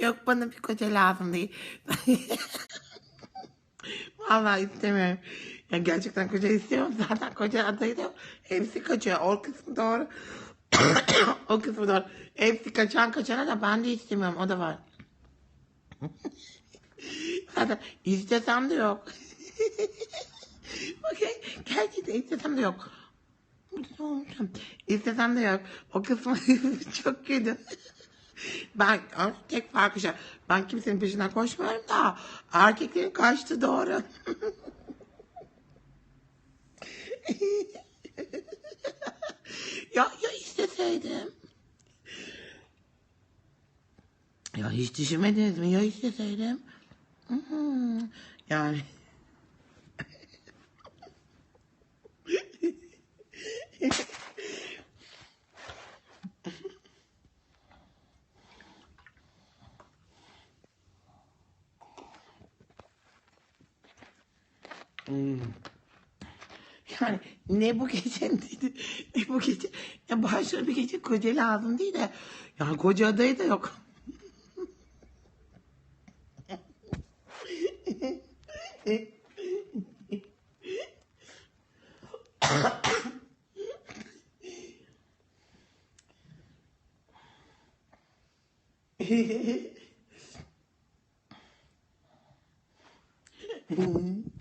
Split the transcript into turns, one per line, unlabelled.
Yok bana bir koca lazım değil. Vallahi istemiyorum. Ya gerçekten koca istiyorum. Zaten koca adayı da hepsi kaçıyor. O kısmı doğru. o kısmı doğru. Hepsi kaçan kaçana da ben de istemiyorum. O da var. Zaten istesem de yok. Okey. Gerçekten istesem de yok. İstesem de yok. O kısmı çok kötü. Ben tek farkı şey. Ben kimsenin peşinden koşmuyorum da erkeklerin kaçtı doğru. ya ya isteseydim. Ya hiç düşünmediniz mi? Ya isteseydim. Yani Hmm. Yani ne bu gece dedi, ne bu gece. Ya başına bir gece koca lazım değil de. Ya koca adayı da yok. Mm-hmm.